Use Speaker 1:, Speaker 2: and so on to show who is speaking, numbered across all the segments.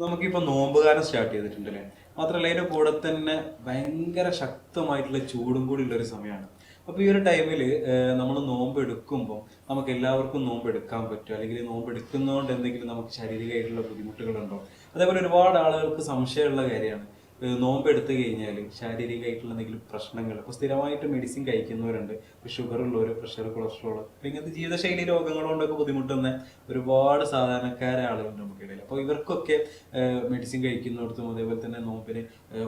Speaker 1: നമുക്കിപ്പോൾ നോമ്പുകാലം സ്റ്റാർട്ട് ചെയ്തിട്ടുണ്ട് അല്ലേ മാത്രമല്ല അതിന്റെ കൂടെ തന്നെ ഭയങ്കര ശക്തമായിട്ടുള്ള ചൂടും കൂടി ഉള്ളൊരു സമയമാണ് അപ്പോൾ ഈ ഒരു ടൈമിൽ നമ്മൾ നോമ്പ് എടുക്കുമ്പോൾ നമുക്ക് എല്ലാവർക്കും നോമ്പ് എടുക്കാൻ പറ്റും? അല്ലെങ്കിൽ നോമ്പ് എടുക്കുന്നതുകൊണ്ട് എന്തെങ്കിലും നമുക്ക് ശാരീരികമായിട്ടുള്ള ബുദ്ധിമുട്ടുകളുണ്ടോ? അതേപോലെ ഒരുപാട് ആളുകൾക്ക് സംശയമുള്ള കാര്യമാണ്. നോമ്പ് എടുത്തു കഴിഞ്ഞാൽ ശാരീരികമായിട്ടുള്ള എന്തെങ്കിലും പ്രശ്നങ്ങൾ ഇപ്പോൾ സ്ഥിരമായിട്ട് മെഡിസിൻ കഴിക്കുന്നവരുണ്ട്. ഷുഗർ ഉള്ളവർ പ്രഷർ കൊളസ്ട്രോൾ ഇങ്ങനത്തെ ജീവിതശൈലി രോഗങ്ങൾ കൊണ്ടൊക്കെ ബുദ്ധിമുട്ടുന്ന ഒരുപാട് സാധാരണക്കാരെ ആളുകളുണ്ട് നമുക്കിടയിൽ അപ്പോൾ ഇവർക്കൊക്കെ മെഡിസിൻ കഴിക്കുന്നിടത്തും അതേപോലെ തന്നെ നോമ്പിന്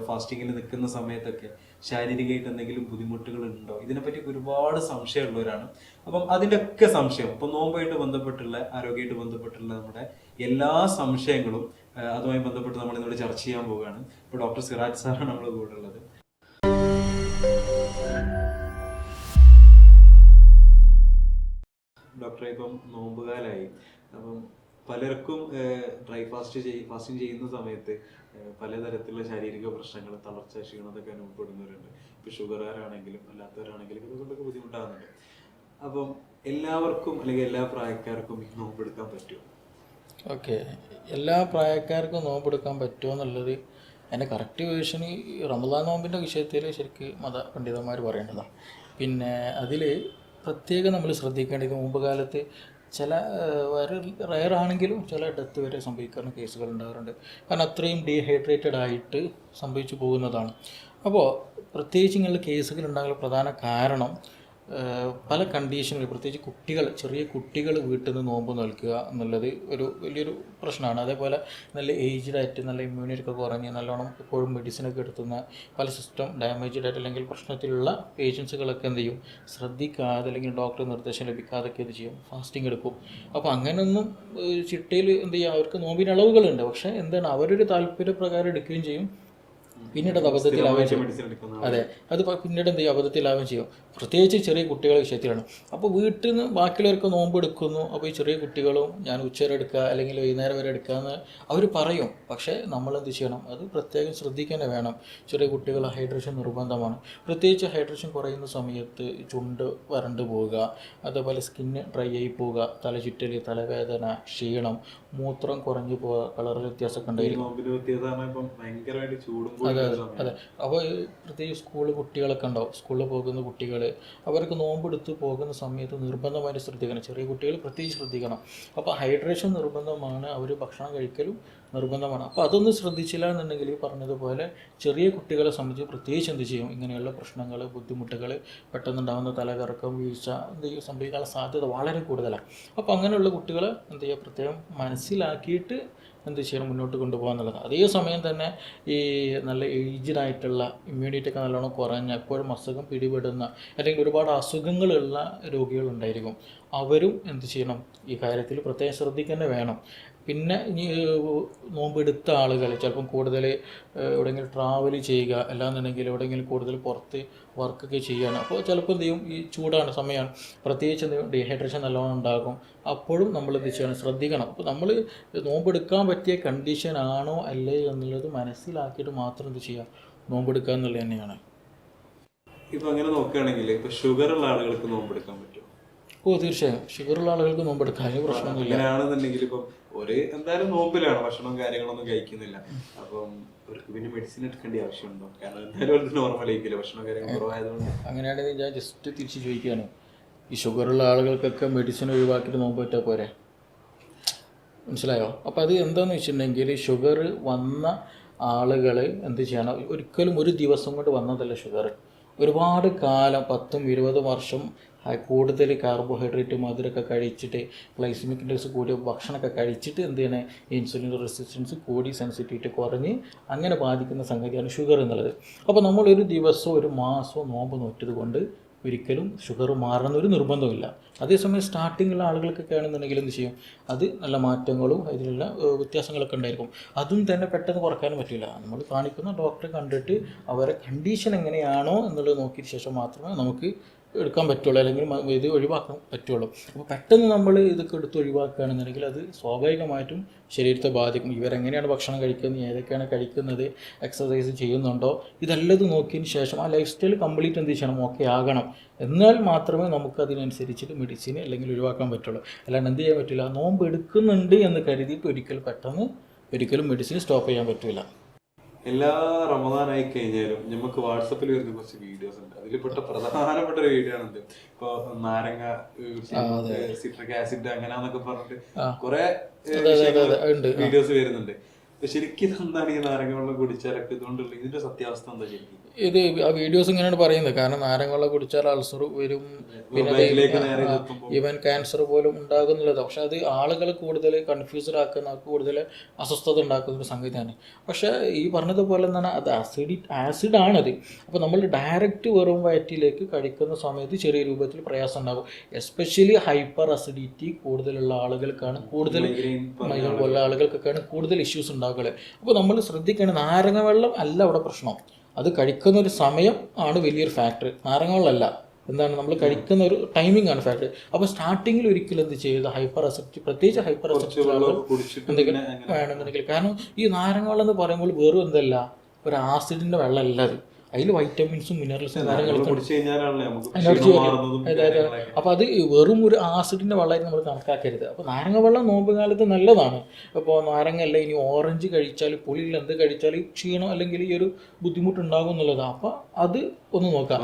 Speaker 1: ഫാസ്റ്റിങ്ങിൽ നിൽക്കുന്ന സമയത്തൊക്കെ ശാരീരികമായിട്ട് എന്തെങ്കിലും ബുദ്ധിമുട്ടുകൾ ഉണ്ടോ? ഇതിനെപ്പറ്റി ഒരുപാട് സംശയമുള്ളവരാണ്. അപ്പം അതിന്റെ ഒക്കെ സംശയം. ഇപ്പം നോമ്പായിട്ട് ബന്ധപ്പെട്ടുള്ള ആരോഗ്യമായിട്ട് ബന്ധപ്പെട്ടുള്ള നമ്മുടെ എല്ലാ സംശയങ്ങളും അതുമായി ബന്ധപ്പെട്ട് നമ്മൾ ഇന്നോട് ചർച്ച ചെയ്യാൻ പോവുകയാണ്. ഇപ്പോൾ ഡോക്ടർ സിറാജ് സാറാണ് നമ്മൾ കൂടെ ഉള്ളത്. ഡോക്ടറെ ഇപ്പം നോമ്പുകാലായി. അപ്പം പലർക്കും ഡ്രൈ ഫാസ്റ്റ് ചെയ് ഫാസ്റ്റിംഗ് ചെയ്യുന്ന സമയത്ത് പലതരത്തിലുള്ള ശാരീരിക പ്രശ്നങ്ങൾ തളർച്ച ക്ഷീണതൊക്കെ അനുഭവപ്പെടുന്നവരുണ്ട് ഇപ്പൊ ഷുഗറുകാരാണെങ്കിലും അല്ലാത്തവരാണെങ്കിലും ഇതുകൊണ്ടൊക്കെ ബുദ്ധിമുട്ടാകുന്നുണ്ട് അപ്പം എല്ലാവർക്കും അല്ലെങ്കിൽ എല്ലാ പ്രായക്കാർക്കും ഈ നോമ്പെടുക്കാൻ പറ്റുമോ?
Speaker 2: ഓക്കെ. എല്ലാ പ്രായക്കാർക്കും നോമ്പെടുക്കാൻ പറ്റുമോ എന്നുള്ളത് അതിന്റെ കറക്റ്റ് വേർഷന് റമദാൻ നോമ്പിന്റെ വിഷയത്തിൽ ശരിക്ക് മത പണ്ഡിതന്മാർ പറയേണ്ടതാണ്. പിന്നെ അതിൽ പ്രത്യേകം നമ്മൾ ശ്രദ്ധിക്കേണ്ടത് മുമ്പ് കാലത്ത് ചില വളരെ റയർ ആണെങ്കിലും ചില ഡെത്ത് വരെ സംഭവിക്കുന്ന കേസുകൾ ഉണ്ടാകാറുണ്ട്. കാരണം അത്രയും ഡീഹൈഡ്രേറ്റഡ് ആയിട്ട് സംഭവിച്ചു പോകുന്നതാണ്. അപ്പോൾ പ്രത്യേകിച്ച് ഇങ്ങനെയുള്ള കേസുകൾ ഉണ്ടാകാനുള്ള പ്രധാന കാരണം പല കണ്ടീഷനുകൾ പ്രത്യേകിച്ച് കുട്ടികൾ ചെറിയ കുട്ടികൾ വീട്ടിൽ നിന്ന് നോമ്പ് നൽകുക എന്നുള്ളത് ഒരു വലിയൊരു പ്രശ്നമാണ്. അതേപോലെ നല്ല ഏജ്ഡ് ആയിട്ട് നല്ല ഇമ്മ്യൂണിറ്റി ഒക്കെ കുറഞ്ഞ് നല്ലോണം എപ്പോഴും മെഡിസിനൊക്കെ എടുത്തുന്ന പല സിസ്റ്റം ഡാമേജ്ഡ് ആയിട്ട് അല്ലെങ്കിൽ പ്രശ്നത്തിലുള്ള പേഷ്യൻസുകളൊക്കെ എന്ത് ചെയ്യും? ശ്രദ്ധിക്കാതെ അല്ലെങ്കിൽ ഡോക്ടർ നിർദ്ദേശം ലഭിക്കാതൊക്കെ ഇത് ചെയ്യും? ഫാസ്റ്റിംഗ് എടുക്കും. അപ്പോൾ അങ്ങനെയൊന്നും ചിട്ടയിൽ എന്ത് ചെയ്യുക അവർക്ക് നോമ്പിന് അളവുകളുണ്ട്. പക്ഷേ എന്താണ്? അവരൊരു താല്പര്യപ്രകാരം എടുക്കുകയും ചെയ്യും. പിന്നീട് അത് അബദ്ധത്തിലാവുകയും ചെയ്യും. അതെ. അത് പിന്നീട് എന്ത് ചെയ്യും? അബദ്ധത്തിലാവുകയും ചെയ്യും. പ്രത്യേകിച്ച് ചെറിയ കുട്ടികളുടെ വിഷയത്തിലാണ്. അപ്പോൾ വീട്ടിൽ നിന്ന് ബാക്കിയുള്ളവർക്ക് നോമ്പ് എടുക്കുന്നു. അപ്പോൾ ഈ ചെറിയ കുട്ടികളും ഞാൻ ഉച്ചവരെ എടുക്കുക അല്ലെങ്കിൽ വൈകുന്നേരം വരെ എടുക്കുക എന്ന് അവർ പറയും. പക്ഷേ നമ്മൾ എന്ത് ചെയ്യണം? അത് പ്രത്യേകം ശ്രദ്ധിക്കാനേ വേണം. ചെറിയ കുട്ടികൾ ഹൈഡ്രേഷൻ നിർബന്ധമാണ്. പ്രത്യേകിച്ച് ഹൈഡ്രേഷൻ കുറയുന്ന സമയത്ത് ചുണ്ട് വരണ്ടു പോവുക. അതേപോലെ സ്കിന്ന് ഡ്രൈ ആയി പോവുക. തലചുറ്റൽ തലവേദന ക്ഷീണം മൂത്രം കുറഞ്ഞു പോവുക കളർ വ്യത്യാസമൊക്കെ ഉണ്ടായിരിക്കും.
Speaker 1: സമയം.
Speaker 2: അതെ. അപ്പോൾ പ്രത്യേകിച്ച് സ്കൂളിൽ കുട്ടികളൊക്കെ ഉണ്ടാവും സ്കൂളിൽ പോകുന്ന കുട്ടികൾ അവർക്ക് നോമ്പെടുത്ത് പോകുന്ന സമയത്ത് നിർബന്ധമായിട്ട് ശ്രദ്ധിക്കണം. ചെറിയ കുട്ടികൾ പ്രത്യേകിച്ച് ശ്രദ്ധിക്കണം. അപ്പോൾ ഹൈഡ്രേഷൻ നിർബന്ധമാണ്. അവർ ഭക്ഷണം കഴിക്കലും നിർബന്ധമാണ്. അപ്പോൾ അതൊന്നും ശ്രദ്ധിച്ചില്ല എന്നുണ്ടെങ്കിൽ ഈ പറഞ്ഞതുപോലെ ചെറിയ കുട്ടികളെ സംബന്ധിച്ച് പ്രത്യേകിച്ച് എന്ത് ചെയ്യും? ഇങ്ങനെയുള്ള പ്രശ്നങ്ങൾ ബുദ്ധിമുട്ടുകൾ പെട്ടെന്നുണ്ടാകുന്ന തലകറക്കം വീഴ്ച എന്ത് ചെയ്യും? സംഭവിക്കാനുള്ള സാധ്യത വളരെ കൂടുതലാണ് അപ്പോൾ അങ്ങനെയുള്ള കുട്ടികളെ എന്ത് ചെയ്യുക പ്രത്യേകം മനസ്സിലാക്കിയിട്ട് എന്ത് ചെയ്യണം? മുന്നോട്ട് കൊണ്ടുപോകാൻ എന്നുള്ളത് അതേ സമയം തന്നെ ഈ നല്ല ഏജ്ഡ് ആയിട്ടുള്ള ഇമ്മ്യൂണിറ്റി ഒക്കെ നല്ലോണം കുറഞ്ഞ എപ്പോഴും അസുഖം പിടിപെടുന്ന അല്ലെങ്കിൽ ഒരുപാട് അസുഖങ്ങളുള്ള രോഗികളുണ്ടായിരിക്കും അവരും എന്ത് ചെയ്യണം? ഈ കാര്യത്തിൽ പ്രത്യേകം ശ്രദ്ധിക്കുക തന്നെ വേണം. പിന്നെ ഇനി നോമ്പ് നോമ്പെടുത്ത ആളുകൾ ചിലപ്പം കൂടുതൽ എവിടെയെങ്കിലും ട്രാവൽ ചെയ്യുക അല്ലാന്നുണ്ടെങ്കിൽ എവിടെയെങ്കിലും കൂടുതൽ പുറത്ത് വർക്കൊക്കെ ചെയ്യാണ് അപ്പോൾ ചിലപ്പോൾ എന്ത് ചെയ്യും? ഈ ചൂടാണ് സമയമാണ്. പ്രത്യേകിച്ച് ഡീഹൈഡ്രേഷൻ നല്ലോണം ഉണ്ടാകും. അപ്പോഴും നമ്മൾ എന്ത് ചെയ്യണം? ശ്രദ്ധിക്കണം. അപ്പോൾ നമ്മൾ നോമ്പെടുക്കാൻ പറ്റിയ കണ്ടീഷൻ ആണോ അല്ലേ എന്നുള്ളത് മനസ്സിലാക്കിയിട്ട് മാത്രം എന്ത് ചെയ്യുക? നോമ്പെടുക്കുക എന്നുള്ളത് തന്നെയാണ്.
Speaker 1: ഇപ്പം അങ്ങനെ നോക്കുകയാണെങ്കിൽ ഇപ്പോൾ ഷുഗർ ഉള്ള ആളുകൾക്ക് നോമ്പെടുക്കാൻ പറ്റുമോ?
Speaker 2: ഓ തീർച്ചയായും. ഷുഗറുള്ള ആളുകൾക്ക് നോമ്പെടുക്കാൻ അതിന് പ്രശ്നമൊന്നുമില്ല.
Speaker 1: അങ്ങനെയാണെന്നുണ്ടെങ്കിൽ ഇപ്പം ഒരു എന്തായാലും നോമ്പിലാണ് ഭക്ഷണവും കാര്യങ്ങളൊന്നും കഴിക്കുന്നില്ല. അപ്പം അവർക്ക് പിന്നെ മെഡിസിൻ എടുക്കേണ്ട ആവശ്യമുണ്ടോ? കാരണം എന്തായാലും അവർക്ക് നോർമൽ ആയിരിക്കില്ല ഭക്ഷണം കാര്യങ്ങൾ കുറവായതുകൊണ്ട്.
Speaker 2: അങ്ങനെയാണെങ്കിൽ ഞാൻ ജസ്റ്റ് തിരിച്ച് ചോദിക്കുകയാണ്. ഈ ഷുഗറുള്ള ആളുകൾക്കൊക്കെ മെഡിസിൻ ഒഴിവാക്കിയിട്ട് നോമ്പ് പറ്റാൽ പോരെ? മനസ്സിലായോ? അപ്പോൾ അത് എന്താണെന്ന് വെച്ചിട്ടുണ്ടെങ്കിൽ ഷുഗർ വന്ന ആളുകൾ എന്ത് ചെയ്യണം? ഒരിക്കലും ഒരു ദിവസം കൊണ്ട് വന്നതല്ല ഷുഗർ. ഒരുപാട് കാലം പത്തും ഇരുപതും വർഷം കൂടുതൽ കാർബോഹൈഡ്രേറ്റ് മധുരമൊക്കെ കഴിച്ചിട്ട് ഗ്ലൈസിമിക് ഇൻഡെക്സ് കൂടിയ ഭക്ഷണമൊക്കെ കഴിച്ചിട്ട് എന്ത് ചെയ്യണേ? ഇൻസുലിൻ റെസിസ്റ്റൻസ് കൂടി സെൻസിറ്റിവിറ്റി കുറഞ്ഞ് അങ്ങനെ ബാധിക്കുന്ന സംഗതിയാണ് ഷുഗർ എന്നുള്ളത്. അപ്പോൾ നമ്മളൊരു ദിവസമോ ഒരു മാസമോ നോമ്പ് നോറ്റത് കൊണ്ട് ഒരിക്കലും ഷുഗർ മാറണമെന്ന് ഒരു നിർബന്ധമില്ല അതേസമയം സ്റ്റാർട്ടിങ്ങുള്ള ആളുകൾക്കൊക്കെ ആണെന്നുണ്ടെങ്കിൽ എന്ത് ചെയ്യും? അത് നല്ല മാറ്റങ്ങളും അതിലുള്ള വ്യത്യാസങ്ങളൊക്കെ ഉണ്ടായിരിക്കും. അതും തന്നെ പെട്ടെന്ന് കുറയ്ക്കാനും പറ്റില്ല. നമ്മൾ കാണിക്കുന്ന ഡോക്ടറെ കണ്ടിട്ട് അവരെ കണ്ടീഷൻ എങ്ങനെയാണോ എന്നുള്ളത് നോക്കിയ ശേഷം മാത്രമേ നമുക്ക് എടുക്കാൻ പറ്റുള്ളൂ അല്ലെങ്കിൽ ഇത് ഒഴിവാക്കാൻ പറ്റുള്ളൂ. അപ്പോൾ പെട്ടെന്ന് നമ്മൾ ഇതൊക്കെ എടുത്ത് ഒഴിവാക്കുകയാണെന്നുണ്ടെങ്കിൽ അത് സ്വാഭാവികമായിട്ടും ശരീരത്തെ ബാധിക്കും. ഇവരെങ്ങനെയാണ് ഭക്ഷണം കഴിക്കുന്നത് ഏതൊക്കെയാണ് കഴിക്കുന്നത് എക്സസൈസ് ചെയ്യുന്നുണ്ടോ ഇതെല്ലാം നോക്കിയതിന് ശേഷം ആ ലൈഫ് സ്റ്റൈൽ കംപ്ലീറ്റ് എന്ത് ചെയ്യണം ഓക്കെ ആകണം. എന്നാൽ മാത്രമേ നമുക്ക് അതിനനുസരിച്ചിട്ട് മെഡിസിൻ അല്ലെങ്കിൽ ഒഴിവാക്കാൻ പറ്റുള്ളൂ. അല്ലാണ്ട് എന്ത് ചെയ്യാൻ പറ്റില്ല നോമ്പ് എടുക്കുന്നുണ്ട് എന്ന് കരുതിയിട്ട് ഒരിക്കൽ പെട്ടെന്ന് ഒരിക്കലും മെഡിസിൻ സ്റ്റോപ്പ് ചെയ്യാൻ പറ്റില്ല
Speaker 1: എല്ലാ റമദാനായി കഴിഞ്ഞാലും നമുക്ക് വാട്സപ്പിൽ വരുന്ന കുറച്ച് വീഡിയോസ് ഉണ്ട്. അതിൽപ്പെട്ട പ്രധാനപ്പെട്ട ഒരു വീഡിയോ ആണ് ഇപ്പോ നാരങ്ങ സിട്രിക് ആസിഡ് അങ്ങനെന്നൊക്കെ പറഞ്ഞിട്ട് കുറെ. വീഡിയോസ് വരുന്നുണ്ട്. ശരിക്കും എന്താണ് ഈ നാരങ്ങ വെള്ളം കുടിച്ചാലൊക്കെ ഇതുകൊണ്ടുള്ള ഇതിന്റെ സത്യാവസ്ഥ എന്താ ശരിക്കും?
Speaker 2: ഇത് ആ വീഡിയോസ് ഇങ്ങനെയാണ് പറയുന്നത്. കാരണം നാരങ്ങ വെള്ളം കുടിച്ചാൽ അൾസർ വരും. പിന്നെ ഈവൻ ക്യാൻസർ പോലും ഉണ്ടാകുന്നുള്ളത് പക്ഷെ അത് ആളുകൾ കൂടുതൽ കൺഫ്യൂസ്ഡ് ആക്കുന്ന കൂടുതൽ അസ്വസ്ഥത ഉണ്ടാക്കുന്ന ഒരു സംഗതിയാണ്. പക്ഷെ ഈ പറഞ്ഞതുപോലെ എന്താണ് അത് ആസിഡി ആസിഡ് ആണത്. അപ്പോൾ നമ്മൾ ഡയറക്റ്റ് വെറും വയറ്റിലേക്ക് കഴിക്കുന്ന സമയത്ത് ചെറിയ രൂപത്തിൽ പ്രയാസം ഉണ്ടാകും. എസ്പെഷ്യലി ഹൈപ്പർ അസിഡിറ്റി കൂടുതലുള്ള ആളുകൾക്കാണ് കൂടുതൽ മൈഗ്രൈൻ പോലുള്ള ആളുകൾക്കൊക്കെയാണ് കൂടുതൽ ഇഷ്യൂസ് ഉണ്ടാകുക അപ്പോൾ നമ്മൾ ശ്രദ്ധിക്കേണ്ടത് നാരങ്ങ വെള്ളം അല്ല അവിടെ പ്രശ്നം. അത് കഴിക്കുന്ന ഒരു സമയം ആണ് വലിയൊരു ഫാക്ടർ നാരങ്ങകളല്ല എന്താണ്? നമ്മൾ കഴിക്കുന്ന ഒരു ടൈമിംഗ് ആണ് ഫാക്ടർ അപ്പോൾ സ്റ്റാർട്ടിങ്ങിൽ ഒരിക്കലും എന്ത് ചെയ്യുക ഹൈപ്പർ അസിഡിറ്റി പ്രത്യേകിച്ച് ഹൈപ്പർ എന്തെങ്കിലും വേണമെന്നുണ്ടെങ്കിൽ. കാരണം ഈ നാരങ്ങ വെള്ളം എന്ന് പറയുമ്പോൾ വെറും എന്തല്ല? ഒരു ആസിഡിന്റെ വെള്ളമല്ല അത്. അതിൽ വൈറ്റമിൻസും മിനറൽസും അതായത്
Speaker 1: കാര്യങ്ങളൊക്കെ.
Speaker 2: അപ്പോൾ അത് വെറും ഒരു ആസിഡിന്റെ വെള്ളമായിട്ട് നമ്മൾ കണക്കാക്കരുത്. അപ്പോൾ നാരങ്ങ വെള്ളം നോമ്പ് കാലത്ത് നല്ലതാണ്. അപ്പോൾ നാരങ്ങ അല്ല ഇനി ഓറഞ്ച് കഴിച്ചാൽ പുളിയിൽ എന്ത് കഴിച്ചാൽ ക്ഷീണം അല്ലെങ്കിൽ ഈ ഒരു ബുദ്ധിമുട്ടുണ്ടാകും എന്നുള്ളതാണ് അപ്പോൾ അത് ഒന്ന് നോക്കാം.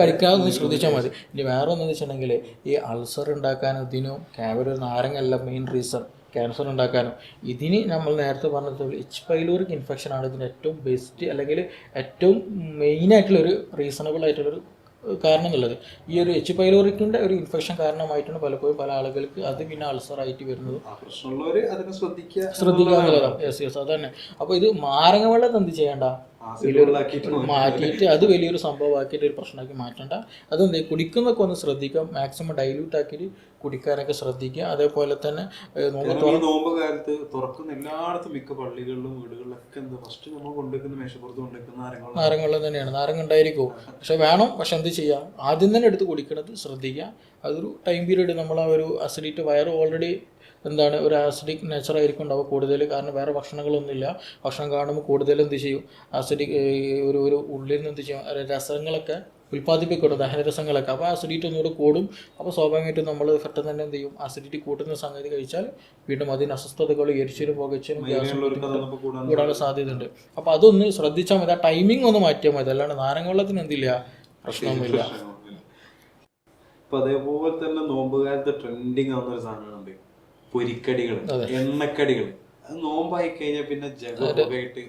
Speaker 2: കഴിക്കാതെ ഒന്ന് ശ്രദ്ധിച്ചാൽ മതി. ഇനി വേറെ ഒന്നെന്ന് വെച്ചിട്ടുണ്ടെങ്കിൽ ഈ അൾസർ ഉണ്ടാക്കാൻ ഇതിനും കേവലം ഒരു നാരങ്ങ അല്ല മെയിൻ റീസൺ ക്യാൻസർ ഉണ്ടാക്കാനും. ഇതിന് നമ്മൾ നേരത്തെ പറഞ്ഞതുപോലെ എച്ച് പൈലോറിക് ഇൻഫെക്ഷൻ ആണ് ഇതിന് ഏറ്റവും ബെസ്റ്റ് അല്ലെങ്കിൽ ഏറ്റവും മെയിനായിട്ടുള്ളൊരു റീസണബിൾ ആയിട്ടുള്ളൊരു കാരണം എന്നുള്ളത് ഈ ഒരു എച്ച് പൈലോറിക്കിന്റെ ഒരു ഇൻഫെക്ഷൻ കാരണമായിട്ടാണ് പലപ്പോഴും പല ആളുകൾക്ക് അത് പിന്നെ അൾസർ ആയിട്ട് വരുന്നത്.
Speaker 1: ശ്രദ്ധിക്കുക
Speaker 2: ശ്രദ്ധിക്കുക എന്നുള്ളതാണ്. യെസ് യെസ് അതന്നെ. അപ്പോൾ ഇത് മാരങ്ങ വെള്ളം എന്ത് ചെയ്യേണ്ട. മാറ്റിയിട്ട് അത് വലിയൊരു സംഭവമാക്കിയിട്ട് ഒരു പ്രശ്നമാക്കി മാറ്റണ്ട. അതെന്ത് കുടിക്കുന്നൊക്കെ ഒന്ന് ശ്രദ്ധിക്കാം മാക്സിമം ഡൈല്യൂട്ട് ആക്കിയിട്ട് കുടിക്കാനൊക്കെ ശ്രദ്ധിക്കുക. അതേപോലെ തന്നെ നോമ്പ്
Speaker 1: കാലത്ത് തുറക്കുന്ന എല്ലായിടത്തും മിക്ക പള്ളികളിലും വീടുകളിലൊക്കെ എന്താ ഫസ്റ്റ് നമ്മൾ കൊണ്ടുവെക്കുന്ന മേശപ്പുറത്ത് കൊണ്ടുവെക്കുന്ന
Speaker 2: നാരങ്ങൾ നാരങ്ങളിൽ തന്നെയാണ്. നാരങ്ങ ഉണ്ടായിരിക്കും. പക്ഷെ വേണം. പക്ഷെ എന്ത് ചെയ്യാം? ആദ്യം തന്നെ എടുത്ത് കുടിക്കണത് ശ്രദ്ധിക്കുക. അതൊരു ടൈം പീരീഡ് നമ്മൾ ആ ഒരു അസിഡിറ്റ് വയർ ഓൾറെഡി എന്താണ് ഒരു ആസിഡിക് നേച്ചർ ആയിരിക്കും ഉണ്ടാവുക കൂടുതൽ. കാരണം വേറെ ഭക്ഷണങ്ങളൊന്നുമില്ല. ഭക്ഷണം കാണുമ്പോൾ കൂടുതൽ എന്ത് ചെയ്യും? ആസിഡിക് ഒരു ഒരു ഉള്ളിൽ നിന്ന് എന്ത് ചെയ്യും? രസങ്ങളൊക്കെ ഉൽപ്പാദിപ്പിക്കണം ദഹനരസങ്ങളൊക്കെ. അപ്പോൾ ആസിഡിറ്റി ഒന്നുകൂടെ കൂടും. അപ്പോൾ സ്വാഭാവികമായിട്ടും നമ്മൾ പെട്ടെന്ന് തന്നെ എന്ത് ചെയ്യും? ആസിഡിറ്റി കൂട്ടുന്ന സംഗതി കഴിച്ചാൽ വീണ്ടും അതിന് അസ്വസ്ഥതകൾ എരിച്ചിലും പുകച്ചിലും കൂടാനുള്ള സാധ്യതയുണ്ട്. അപ്പോൾ അതൊന്ന് ശ്രദ്ധിച്ചാൽ മതി. ആ ടൈമിംഗ് ഒന്ന് മാറ്റിയാൽ മതി. അല്ലാണ്ട് നാരങ്ങ വെള്ളത്തിന് എന്തില്ല? പ്രശ്നമൊന്നുമില്ല.
Speaker 1: അപ്പൊ അതേപോലെ തന്നെ നോമ്പ് കാലത്ത് ട്രെൻഡിങ് ആവുന്ന ഒരു സാധനമുണ്ട് പൊരിക്കടികൾ എണ്ണക്കടികൾ അത്. നോമ്പായി കഴിഞ്ഞാൽ പിന്നെ ജഗമായിട്ട്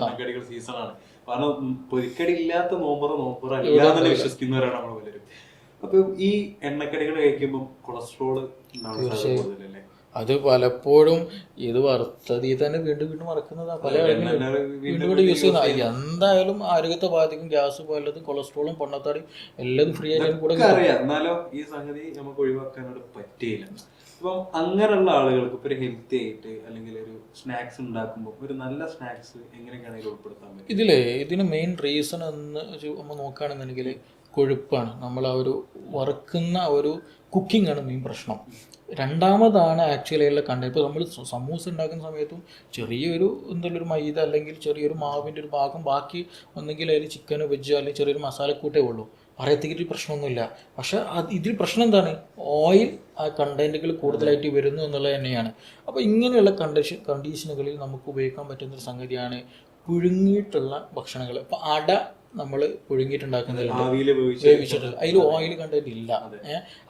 Speaker 1: എണ്ണക്കടികൾ സീസണാണ് കാരണം പൊരിക്കടി ഇല്ലാത്ത നോമ്പറ നോമ്പറ തന്നെ വിശ്വസിക്കുന്നവരാണ് നമ്മൾ പലരും. അപ്പൊ ഈ എണ്ണക്കടികൾ കഴിക്കുമ്പോൾ കൊളസ്ട്രോൾ ഉണ്ടാവുന്ന സാധ്യത കൂടുതലല്ലേ?
Speaker 2: അത് പലപ്പോഴും ഇത് വറുത്തതിൽ തന്നെ വീണ്ടും വീണ്ടും മറക്കുന്നതാ. പല വീണ്ടും വീണ്ടും യൂസ് ചെയ്യുന്ന എന്തായാലും ആരോഗ്യത്തെ ബാധിക്കും. ഗ്യാസ് പോലും കൊളസ്ട്രോളും പൊണ്ണത്താടി എല്ലാം ഫ്രീ ആയിട്ട് കൂടെ
Speaker 1: എന്നാലോ ഈ സംഗതി നമുക്ക് ഒഴിവാക്കാനായിട്ട് പറ്റിയില്ല. അപ്പം അങ്ങനെയുള്ള ആളുകൾക്ക് ഇപ്പൊ ഒരു ഹെൽത്തി ആയിട്ട് അല്ലെങ്കിൽ ഒരു സ്നാക്സ് ഉണ്ടാക്കുമ്പോൾ ഒരു നല്ല സ്നാക്സ് എങ്ങനെയൊക്കെയാണെങ്കിൽ ഉൾപ്പെടുത്താൻ പറ്റും?
Speaker 2: ഇതിലേ ഇതിന് മെയിൻ റീസൺ എന്ന് നമ്മൾ നോക്കുകയാണെന്നുണ്ടെങ്കിൽ കൊഴുപ്പാണ്. നമ്മൾ ആ ഒരു വറുക്കുന്ന ഒരു കുക്കിംഗ് ആണ് മെയിൻ പ്രശ്നം. രണ്ടാമതാണ് ആക്ച്വലി ഉള്ള കണ്ടത് ഇപ്പോൾ നമ്മൾ സമൂസ ഉണ്ടാക്കുന്ന സമയത്തും ചെറിയൊരു എന്തെങ്കിലും മൈദ അല്ലെങ്കിൽ ചെറിയൊരു മാവിന്റെ ഒരു ഭാഗം ബാക്കി ഒന്നെങ്കിൽ അതിൽ ചിക്കനോ വെജോ അല്ലെങ്കിൽ ചെറിയൊരു മസാലക്കൂട്ടേ ഉള്ളൂ. പറയത്തേക്കിട്ട് പ്രശ്നമൊന്നുമില്ല. പക്ഷെ അത് ഇതിൽ പ്രശ്നം എന്താണ്? ഓയിൽ ആ കണ്ടന്റുകൾ കൂടുതലായിട്ട് വരുന്നു എന്നുള്ളത് തന്നെയാണ്. അപ്പോൾ ഇങ്ങനെയുള്ള കണ്ടീഷൻ കണ്ടീഷനുകളിൽ നമുക്ക് ഉപയോഗിക്കാൻ പറ്റുന്ന ഒരു സംഗതിയാണ് പുഴുങ്ങിയിട്ടുള്ള ഭക്ഷണങ്ങൾ. ഇപ്പോൾ അട നമ്മൾ വേവിച്ചിട്ടില്ല അതിൽ ഓയിൽ കണ്ടന്റ് ഇല്ല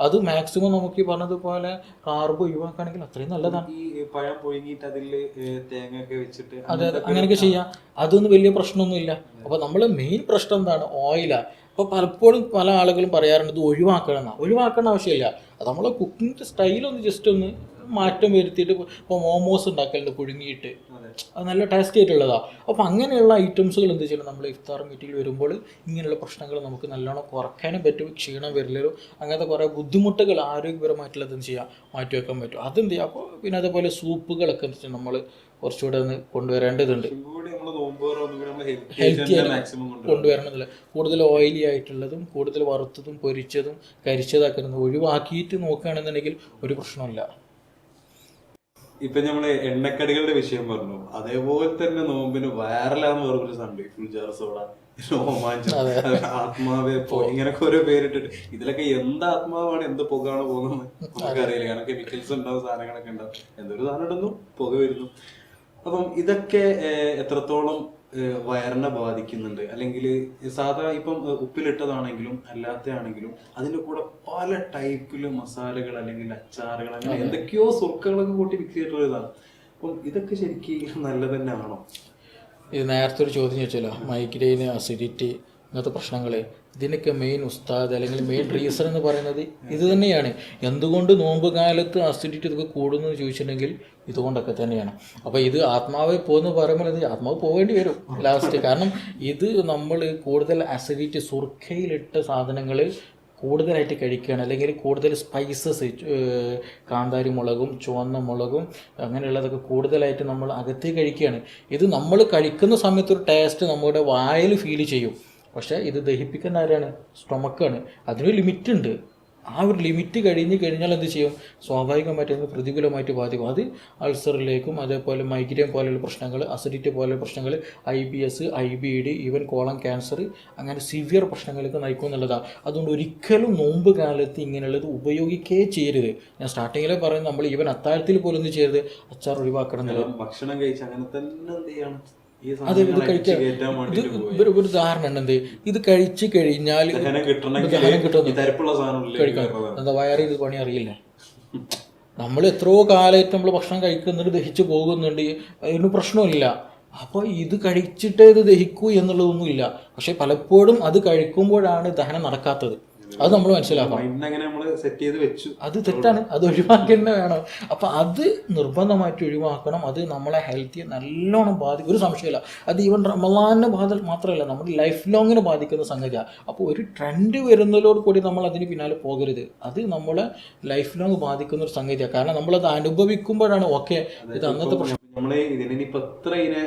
Speaker 2: അത്. മാക്സിമം നമുക്ക് ഈ പറഞ്ഞതുപോലെ കാർബ് ഒഴിവാക്കുകയാണെങ്കിൽ അത്രയും നല്ലതാണ്.
Speaker 1: ഈ പഴം പുഴുങ്ങിയിട്ട് അതിൽ തേങ്ങ ഒക്കെ വെച്ചിട്ട്
Speaker 2: അതെ അതെ അങ്ങനെയൊക്കെ ചെയ്യാം. അതൊന്നും വലിയ പ്രശ്നമൊന്നുമില്ല. അപ്പോൾ നമ്മൾ മെയിൻ പ്രശ്നം എന്താണ്? ഓയിലാ അപ്പോൾ പലപ്പോഴും പല ആളുകളും പറയാറുണ്ട് ഇത് ഒഴിവാക്കണം ഒഴിവാക്കേണ്ട ആവശ്യമില്ല. അത് നമ്മളെ കുക്കിംഗ് സ്റ്റൈൽ ഒന്ന് ജസ്റ്റ് ഒന്ന് മാറ്റം വരുത്തിയിട്ട് ഇപ്പോൾ മോമോസ് ഉണ്ടാക്കലുണ്ട് പുഴുങ്ങിയിട്ട്.
Speaker 1: അതെ.
Speaker 2: നല്ല ടേസ്റ്റി ആയിട്ടുള്ളതാണ് അപ്പോൾ അങ്ങനെയുള്ള ഐറ്റംസുകൾ എന്ത് ചെയ്യണം? നമ്മൾ ഇഫ്താർ മീറ്റിംഗിൽ വരുമ്പോൾ ഇങ്ങനെയുള്ള പ്രശ്നങ്ങൾ നമുക്ക് നല്ലോണം കുറയ്ക്കാനും പറ്റും ക്ഷീണം വരില്ലല്ലോ. അങ്ങനത്തെ കുറേ ബുദ്ധിമുട്ടുകൾ ആരോഗ്യപരമായിട്ടുള്ള എന്ത് ചെയ്യാം? മാറ്റിവെക്കാൻ പറ്റും. അതെന്ത് ചെയ്യാം? അപ്പോൾ പിന്നെ അതേപോലെ സൂപ്പുകളൊക്കെ എന്ത് വെച്ചാൽ നമ്മൾ കുറച്ചുകൂടെ ഒന്ന് കൊണ്ടുവരേണ്ടതുണ്ട്.
Speaker 1: ഹെൽത്തി
Speaker 2: കൊണ്ടുവരണമെന്നില്ല. കൂടുതൽ ഓയിലി ആയിട്ടുള്ളതും കൂടുതൽ വറുത്തതും പൊരിച്ചതും കരിച്ചതാക്കുന്നതും ഒഴിവാക്കിയിട്ട് നോക്കുകയാണെന്നുണ്ടെങ്കിൽ ഒരു പ്രശ്നമില്ല
Speaker 1: ഇപ്പൊ നമ്മൾ എണ്ണക്കടികളുടെ വിഷയം പറഞ്ഞു. അതേപോലെ തന്നെ നോമ്പിന് വൈറലാന്ന് പറഞ്ഞൊരു സംഭവം. ഫുൾ ജാർ സോഡ രോമാഞ്ചം ആത്മാവെ ഇങ്ങനൊക്കെ ഓരോ പേരിട്ടിട്ട്. ഇതിലൊക്കെ എന്ത് ആത്മാവാണ് എന്ത് പുകയാണ് പോകുന്നത്? നമുക്കറിയില്ല. കാരണം കെമിക്കൽസ് ഉണ്ടാവും സാധനങ്ങളൊക്കെ ഉണ്ടാവും. എന്തൊരു സാധനം ഇടുന്നു? പുക വരുന്നു. അപ്പം ഇതൊക്കെ എത്രത്തോളം വയറിനെ ബാധിക്കുന്നുണ്ട്? അല്ലെങ്കിൽ സാധാ ഇപ്പം ഉപ്പിലിട്ടതാണെങ്കിലും അല്ലാത്തതാണെങ്കിലും അതിന്റെ കൂടെ പല ടൈപ്പിൽ മസാലകൾ അല്ലെങ്കിൽ അച്ചാറുകൾ അങ്ങനെ എന്തൊക്കെയോ സുർക്കകളൊക്കെ കൂട്ടി മിക്സ് ചെയ്തിട്ടുള്ള ഇതാണ്. അപ്പം ഇതൊക്കെ ശരിക്കും നല്ല തന്നെ ആണോ
Speaker 2: ഇത് നേരത്തെ ഒരു ചോദ്യം ചോദിച്ചല്ലോ മൈഗ്രെയിൻ അസിഡിറ്റി ഇങ്ങനത്തെ പ്രശ്നങ്ങൾ ഇതിനൊക്കെ മെയിൻ ഉസ്താദ് അല്ലെങ്കിൽ മെയിൻ റീസൺ എന്ന് പറയുന്നത് ഇത് തന്നെയാണ്. എന്തുകൊണ്ട് നോമ്പ് കാലത്ത് അസിഡിറ്റി ഇതൊക്കെ കൂടുന്നു എന്ന് ചോദിച്ചിട്ടുണ്ടെങ്കിൽ ഇതുകൊണ്ടൊക്കെ തന്നെയാണ്. അപ്പോൾ ഇത് ആത്മാവ് പോകുന്ന പറയുമ്പോൾ ഇത് ആത്മാവ് പോകേണ്ടി വരും ലാസ്റ്റ്. കാരണം ഇത് നമ്മൾ കൂടുതൽ അസിഡിറ്റി സുർക്കയിലിട്ട സാധനങ്ങൾ കൂടുതലായിട്ട് കഴിക്കുകയാണ്. അല്ലെങ്കിൽ കൂടുതൽ സ്പൈസസ് കാന്താരി മുളകും ചുവന്ന മുളകും അങ്ങനെയുള്ളതൊക്കെ കൂടുതലായിട്ട് നമ്മൾ അകത്ത് കഴിക്കുകയാണ്. ഇത് നമ്മൾ കഴിക്കുന്ന സമയത്ത് ഒരു ടേസ്റ്റ് നമ്മുടെ വായിൽ ഫീൽ ചെയ്യും. പക്ഷേ ഇത് ദഹിപ്പിക്കുന്ന ആരാണ്? സ്റ്റൊമക്കാണ് അതിനൊരു ലിമിറ്റ് ഉണ്ട്. ആ ഒരു ലിമിറ്റ് കഴിഞ്ഞ് കഴിഞ്ഞാൽ എന്ത് ചെയ്യും? സ്വാഭാവികമായിട്ട് അത് പ്രതികൂലമായിട്ട് ബാധിക്കും. അത് അൾസറിലേക്കും അതേപോലെ മൈഗ്രെയിൻ പോലെയുള്ള പ്രശ്നങ്ങൾ അസിഡിറ്റി പോലെയുള്ള പ്രശ്നങ്ങൾ I B S I B D even colon cancer അങ്ങനെ സിവിയർ പ്രശ്നങ്ങൾക്ക് നയിക്കും എന്നുള്ളതാണ്. അതുകൊണ്ട് ഒരിക്കലും നോമ്പ് കാലത്ത് ഇങ്ങനെയുള്ളത് ഉപയോഗിക്കേ ചെയ്യരുത്. ഞാൻ സ്റ്റാർട്ടിങ്ങിലെ പറയുന്നത് നമ്മൾ ഈവൻ അത്താഴത്തിൽ പോലും എന്ത് ചെയ്യരുത്. അച്ചാർ ഒഴിവാക്കണം എന്നുള്ളത്.
Speaker 1: ഭക്ഷണം കഴിച്ച് അങ്ങനെ തന്നെ എന്ത് ചെയ്യണം?
Speaker 2: അത് ഇത് കഴിക്കാൻ ഇത് ഒരു ഉദാഹരണം ഉണ്ട്. എന്ത് ഇത് കഴിച്ചു കഴിഞ്ഞാൽ. എന്താ വയറിൽ ഇത് പണി അറിയില്ല. നമ്മൾ എത്രയോ കാലമായിട്ട് നമ്മൾ ഭക്ഷണം കഴിക്കുന്നുണ്ട് ദഹിച്ചു പോകുന്നുണ്ട്. അതിന് പ്രശ്നമില്ല അപ്പോൾ ഇത് കഴിച്ചിട്ടേ ഇത് ദഹിക്കൂ എന്നുള്ളതൊന്നുമില്ല. പക്ഷെ പലപ്പോഴും അത് കഴിക്കുമ്പോഴാണ് ദഹനം നടക്കാത്തത്. അത് നമ്മൾ മനസ്സിലാക്കണം.
Speaker 1: നമ്മൾ സെറ്റ് ചെയ്ത് വെച്ചു.
Speaker 2: അത് തെറ്റാണ്. അത് ഒഴിവാക്കി തന്നെ വേണം. അപ്പൊ അത് നിർബന്ധമായിട്ട് ഒഴിവാക്കണം. അത് നമ്മളെ ഹെൽത്തിയെ നല്ലോണം ബാധിക്കും. ഒരു സംശയമില്ല. അത് ഈവൻ റമലാനെ ബാധ മാത്രമല്ല നമ്മുടെ ലൈഫ് ലോങ്ങിനെ ബാധിക്കുന്ന സംഗതിയാണ് അപ്പോൾ ഒരു ട്രെൻഡ് വരുന്നതിലോട് കൂടി നമ്മൾ അതിന് പിന്നാലെ പോകരുത്. അത് നമ്മളെ ലൈഫ് ലോങ് ബാധിക്കുന്ന ഒരു സംഗതിയാണ് കാരണം നമ്മളത് അനുഭവിക്കുമ്പോഴാണ് ഓക്കെ ഇത് അന്നത്തെ പ്രശ്നം.
Speaker 1: നമ്മളെ ഇതിനെ എത്ര ഇതിനെ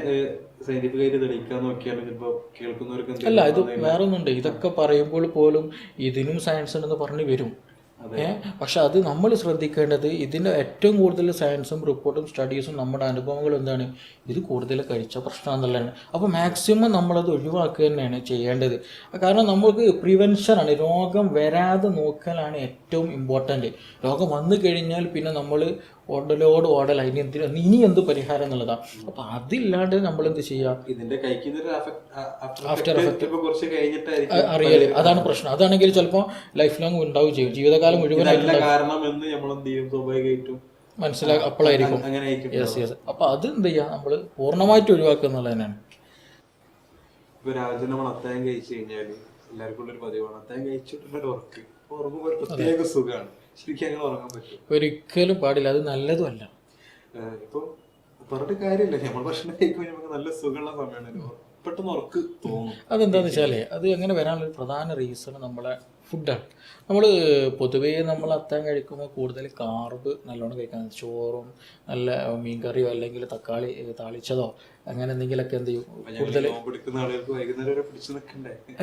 Speaker 1: സയന്റിഫിക് ആയിട്ട് തെളിയിക്കാൻ നോക്കിയാലും ചിലപ്പോ കേൾക്കുന്നവർക്ക്
Speaker 2: അല്ല ഇത് വേറെ ഒന്നുണ്ട് ഇതൊക്കെ പറയുമ്പോൾ പോലും ഇതിനും സയൻസ് ഉണ്ടെന്ന് പറഞ്ഞു വരും. ഏ? പക്ഷെ അത് നമ്മൾ ശ്രദ്ധിക്കേണ്ടത് ഇതിന്റെ ഏറ്റവും കൂടുതൽ സയൻസും റിപ്പോർട്ടും സ്റ്റഡീസും നമ്മുടെ അനുഭവങ്ങൾ എന്താണ്? ഇത് കൂടുതൽ കഴിച്ച പ്രശ്നം എന്നുള്ളതാണ് അപ്പോൾ മാക്സിമം നമ്മളത് ഒഴിവാക്കുക തന്നെയാണ് ചെയ്യേണ്ടത്. കാരണം നമുക്ക് പ്രിവെൻഷനാണ് രോഗം വരാതെ നോക്കലാണ് ഏറ്റവും ഇമ്പോർട്ടന്റ് രോഗം വന്നു കഴിഞ്ഞാൽ പിന്നെ നമ്മൾ ഓടലോട് ഓടൽ അതിന് എന്തിന് ഇനി എന്ത് പരിഹാരം എന്നുള്ളതാണ് അപ്പൊ അതില്ലാണ്ട് നമ്മൾ എന്ത് ചെയ്യുക
Speaker 1: ഇതിന്റെ ആഫ്റ്റർ എഫക്റ്റ്
Speaker 2: അറിയൽ അതാണ് പ്രശ്നം. അതാണെങ്കിൽ ചിലപ്പോൾ ലൈഫ് ലോങ് ഉണ്ടാവും ചെയ്യും. ജീവിതകാലം
Speaker 1: മുഴുവൻ മനസ്സിലാക്കും ചെയ്യും?
Speaker 2: അപ്പോഴായിരിക്കും. യെസ് യെസ് അപ്പോൾ അത് എന്ത് ചെയ്യുക നമ്മൾ പൂർണമായിട്ട് ഒഴിവാക്കുക എന്നുള്ളത് തന്നെയാണ്.
Speaker 1: ഇപ്പൊ നമ്മൾ അത്തായം കഴിച്ചു കഴിഞ്ഞാൽ എല്ലാവർക്കും ഉള്ളൊരു പതിവാണ്. അത്തായം കഴിച്ചിട്ടുള്ള ഉറക്ക്. ഉറങ്ങുമ്പോൾ ഒരു പ്രത്യേക സുഖമാണ് ശരിക്കും അങ്ങനെ ഉറങ്ങാൻ പറ്റും
Speaker 2: ഒരിക്കലും പാടില്ല. അത് നല്ലതുമല്ല.
Speaker 1: ഇപ്പൊ പറഞ്ഞിട്ട് കാര്യമില്ല. നമ്മൾ ഭക്ഷണം കഴിക്കുമ്പോൾ നമുക്ക് നല്ല സുഖമുള്ള സമയമാണ്. പെട്ടെന്ന് ഉറക്ക് തോന്നും.
Speaker 2: അതെന്താന്ന് വെച്ചാലേ അത് അങ്ങനെ വരാനുള്ള പ്രധാന റീസൺ നമ്മളെ ഫുഡാണ് നമ്മൾ പൊതുവേ നമ്മൾ അത്താൻ കഴിക്കുമ്പോൾ കൂടുതൽ കാർബ് നല്ലോണം കഴിക്കാൻ ചോറും നല്ല മീൻകറിയോ അല്ലെങ്കിൽ തക്കാളി താളിച്ചതോ അങ്ങനെ എന്തെങ്കിലുമൊക്കെ എന്ത് ചെയ്യും? കൂടുതൽ